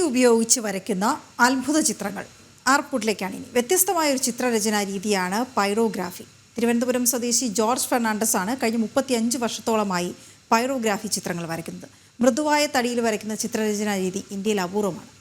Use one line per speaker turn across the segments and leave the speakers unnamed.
ഉപയോഗിച്ച് വരയ്ക്കുന്ന അത്ഭുത ചിത്രങ്ങൾ. ആർപ്പുട്ടിലേക്കാണ് ഇനി. വ്യത്യസ്തമായ ഒരു ചിത്രരചനാ രീതിയാണ് പൈറോഗ്രാഫി. തിരുവനന്തപുരം സ്വദേശി ജോർജ് ഫെർണാണ്ടസ് ആണ് കഴിഞ്ഞ മുപ്പത്തിയഞ്ച് വർഷത്തോളമായി പൈറോഗ്രാഫി ചിത്രങ്ങൾ വരയ്ക്കുന്നത്. മൃദുവായ തടിയിൽ വരയ്ക്കുന്ന ചിത്രരചനാ രീതി ഇന്ത്യയിൽ അപൂർവമാണ്.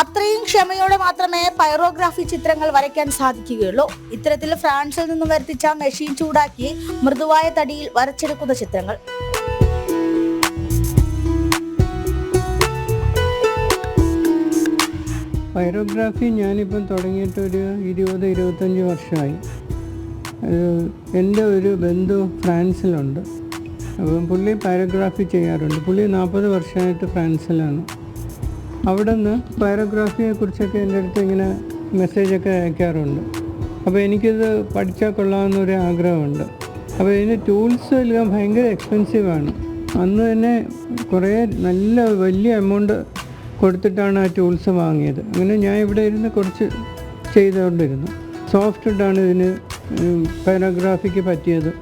അത്രയും ക്ഷമയോടെ മാത്രമേ പൈറോഗ്രാഫി ചിത്രങ്ങൾ വരയ്ക്കാൻ സാധിക്കുകയുള്ളൂ. ഇത്തരത്തിൽ ഫ്രാൻസിൽ നിന്നും വരുത്തിച്ച മെഷീൻ ചൂടാക്കി മൃദുവായ തടിയിൽ വരച്ചെടുക്കുന്ന ചിത്രങ്ങൾ.
പൈറോഗ്രാഫി ഞാനിപ്പം തുടങ്ങിയിട്ട് ഒരു ഇരുപത് ഇരുപത്തഞ്ച് വർഷമായി. എന്റെ ഒരു ബന്ധു ഫ്രാൻസിലുണ്ട്. അപ്പം പുള്ളി പൈറോഗ്രാഫി ചെയ്യാറുണ്ട്. പുള്ളി നാൽപ്പത് വർഷമായിട്ട് ഫ്രാൻസിലാണ്. അവിടെ നിന്ന് പൈറോഗ്രാഫിയെ കുറിച്ചൊക്കെ എന്റെ അടുത്ത് ഇങ്ങനെ മെസ്സേജൊക്കെ അയക്കാറുണ്ട്. അപ്പോൾ എനിക്കിത് പഠിച്ചാൽ കൊള്ളാമെന്നൊരു ആഗ്രഹമുണ്ട്. അപ്പോൾ ഇതിന് ടൂൾസ് എല്ലാം ഭയങ്കര എക്സ്പെൻസീവാണ്. അന്ന് തന്നെ കുറേ നല്ല വലിയ എമൗണ്ട് കൊടുത്തിട്ടാണ് ആ ടൂൾസ് വാങ്ങിയത്. അങ്ങനെ ഞാൻ ഇവിടെ ഇരുന്ന് കുറച്ച് ചെയ്തുകൊണ്ടിരുന്നു. സോഫ്റ്റ് വുഡാണ് ഇതിന് പാരഗ്രാഫിക്ക് പറ്റിയത്.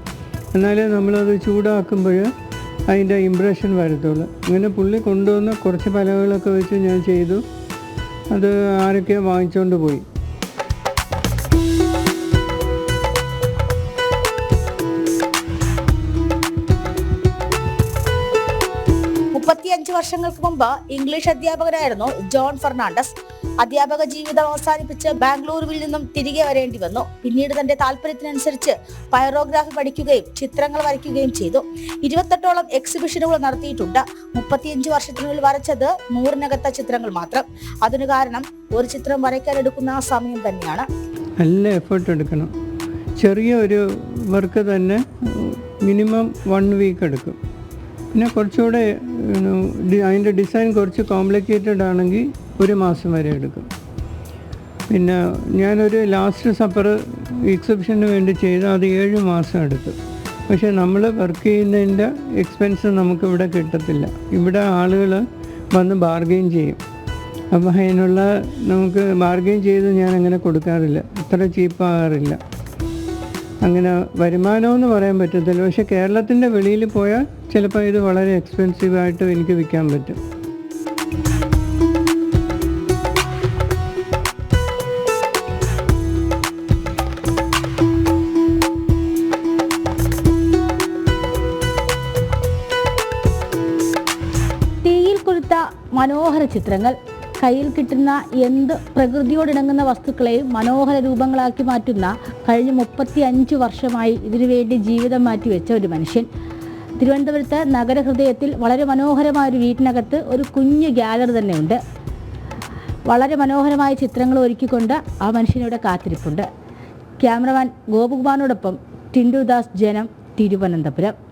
എന്നാലേ നമ്മളത് ചൂടാക്കുമ്പോൾ അതിന്റെ ഇമ്പ്രഷൻ വരത്തുള്ളൂ. അങ്ങനെ പുള്ളി കൊണ്ടുവന്ന കുറച്ച് പലകളൊക്കെ വെച്ച് ഞാൻ ചെയ്തു. അത് ആരൊക്കെയോ വാങ്ങിച്ചുകൊണ്ട് പോയി.
മുപ്പത്തിയഞ്ച് വർഷങ്ങൾക്ക് മുമ്പ് ഇംഗ്ലീഷ് അധ്യാപകനായിരുന്നു ജോൺ ഫെർണാണ്ടസ്. അധ്യാപക ജീവിതം അവസാനിപ്പിച്ച് ബാംഗ്ലൂരുവിൽ നിന്നും തിരികെ വരേണ്ടി വന്നു. പിന്നീട് തന്റെ താല്പര്യത്തിനനുസരിച്ച് പൈറോഗ്രാഫി പഠിക്കുകയും ചിത്രങ്ങൾ വരയ്ക്കുകയും ചെയ്തു. ഇരുപത്തെട്ടോളം എക്സിബിഷനുകൾ നടത്തിയിട്ടുണ്ട്. മുപ്പത്തിയഞ്ച് വർഷത്തിനുള്ളിൽ വരച്ചത് നൂറിനകത്ത ചിത്രങ്ങൾ മാത്രം. അതിന് കാരണം ഒരു ചിത്രം വരയ്ക്കാൻ എടുക്കുന്ന സമയം തന്നെയാണ്.
നല്ല എഫേർട്ട് എടുക്കണം. ചെറിയ ഒരു വർക്ക് തന്നെ മിനിമം വൺ വീക്ക് എടുക്കും. പിന്നെ കുറച്ചുകൂടെ അതിന്റെ ഡിസൈൻ കുറച്ച് കോംപ്ലിക്കേറ്റഡ് ആണെങ്കിൽ ഒരു മാസം വരെ എടുക്കും. പിന്നെ ഞാനൊരു ലാസ്റ്റ് സപ്പർ എക്സിബിഷന് വേണ്ടി ചെയ്ത് അത് ഏഴ് മാസം എടുത്തു. പക്ഷേ നമ്മൾ വർക്ക് ചെയ്യുന്നതിന്റെ എക്സ്പെൻസ് നമുക്കിവിടെ കിട്ടത്തില്ല. ഇവിടെ ആളുകൾ വന്ന് ബാർഗെയിൻ ചെയ്യും. അപ്പോൾ അതിനുള്ള നമുക്ക് ബാർഗെയിൻ ചെയ്ത് ഞാൻ അങ്ങനെ കൊടുക്കാറില്ല. ഇത്ര ചീപ്പാകാറില്ല അങ്ങനെ വരുമാനമെന്ന് പറയാൻ പറ്റത്തില്ല. പക്ഷെ കേരളത്തിന്റെ വെളിയിൽ പോയാൽ ചിലപ്പോൾ ഇത് വളരെ എക്സ്പെൻസീവായിട്ട് എനിക്ക് വിൽക്കാൻ പറ്റും.
മനോഹര ചിത്രങ്ങൾ കയ്യിൽ കിട്ടുന്ന എന്ത് പ്രകൃതിയോട് പ്രകൃതിയോടിണങ്ങുന്ന വസ്തുക്കളെയും മനോഹര രൂപങ്ങളാക്കി മാറ്റുന്ന കഴിഞ്ഞ മുപ്പത്തി അഞ്ച് വർഷമായി ഇതിനുവേണ്ടി ജീവിതം മാറ്റിവെച്ച ഒരു മനുഷ്യൻ. തിരുവനന്തപുരത്ത് നഗരഹൃദയത്തിൽ വളരെ മനോഹരമായ ഒരു വീട്ടിനകത്ത് ഒരു കുഞ്ഞു ഗ്യാലറി തന്നെയുണ്ട്. വളരെ മനോഹരമായ ചിത്രങ്ങൾ ഒരുക്കിക്കൊണ്ട് ആ മനുഷ്യനിവിടെ കാത്തിരിപ്പുണ്ട്. ക്യാമറമാൻ ഗോപകുമാറിനോടൊപ്പം ടിൻഡുദാസ് ജനം തിരുവനന്തപുരം.